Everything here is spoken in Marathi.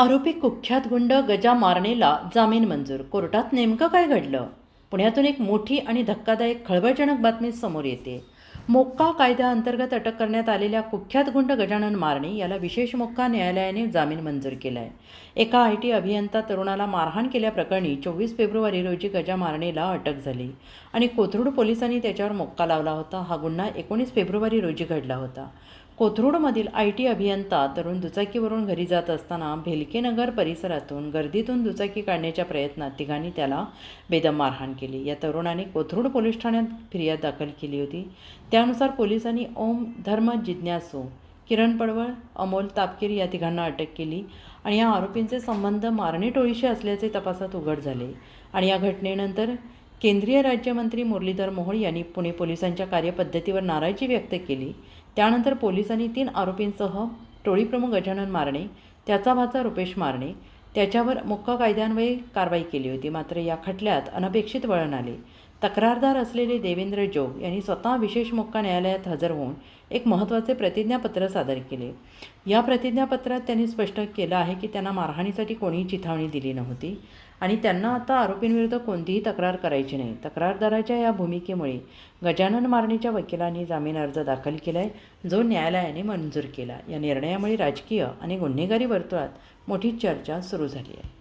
आरोपी कुख्यात गुंड गजा मारणेला जामीन मंजूर. कोर्टात नेमकं काय घडलं? पुण्यातून एक मोठी आणि धक्कादायक खळबळजनक बातमी समोर येते. मोक्का कायद्याअंतर्गत अटक करण्यात आलेल्या कुख्यात गुंड गजानन मारणे याला विशेष मोक्का न्यायालयाने जामीन मंजूर केला आहे एका आय टी अभियंता तरुणाला मारहाण केल्याप्रकरणी चोवीस फेब्रुवारी रोजी गजा मारणेला अटक झाली आणि कोथरूड पोलिसांनी त्याच्यावर मोक्का लावला होता. हा गुन्हा एकोणीस फेब्रुवारी रोजी घडला होता. कोथरूडमधील आय टी अभियंता तरुण दुचाकीवरून घरी जात असताना भेलकेनगर परिसरातून गर्दीतून दुचाकी काढण्याच्या प्रयत्नात तिघांनी त्याला बेदम मारहाण केली. या तरुणाने कोथरूड पोलीस ठाण्यात फिर्याद दाखल केली होती. त्यानुसार पोलिसांनी ओम धर्म जिज्ञासू किरण पडवळ अमोल तापकीर या तिघांना अटक केली आणि या आरोपींचे संबंध मारणे टोळीशी असल्याचे तपासात उघड झाले. आणि या घटनेनंतर केंद्रीय राज्यमंत्री मुरलीधर मोहोळ यांनी पुणे पोलिसांच्या कार्यपद्धतीवर नाराजी व्यक्त केली. त्यानंतर पोलिसांनी तीन आरोपींसह टोळीप्रमुख गजानन मारणे त्याचा भाचा रुपेश मारणे त्याच्यावर मुक्का कायद्यान्वये कारवाई केली होती. मात्र या खटल्यात अनपेक्षित वळण आले. तक्रारदार असलेले देवेंद्र जोग यांनी स्वतः विशेष मोक्का न्यायालयात हजर होऊन एक महत्त्वाचे प्रतिज्ञापत्र सादर केले. या प्रतिज्ञापत्रात त्यांनी स्पष्ट केलं आहे की त्यांना मारहाणीसाठी कोणीही चिथावणी दिली नव्हती आणि त्यांना आता आरोपींविरुद्ध कोणतीही तक्रार करायची नाही. तक्रारदाराच्या या भूमिकेमुळे गजानन मारणीच्या वकिलांनी जामीन अर्ज दाखल केला आहे जो न्यायालयाने मंजूर केला. या निर्णयामुळे राजकीय आणि गुन्हेगारी वर्तुळात मोठी चर्चा सुरू झाली आहे.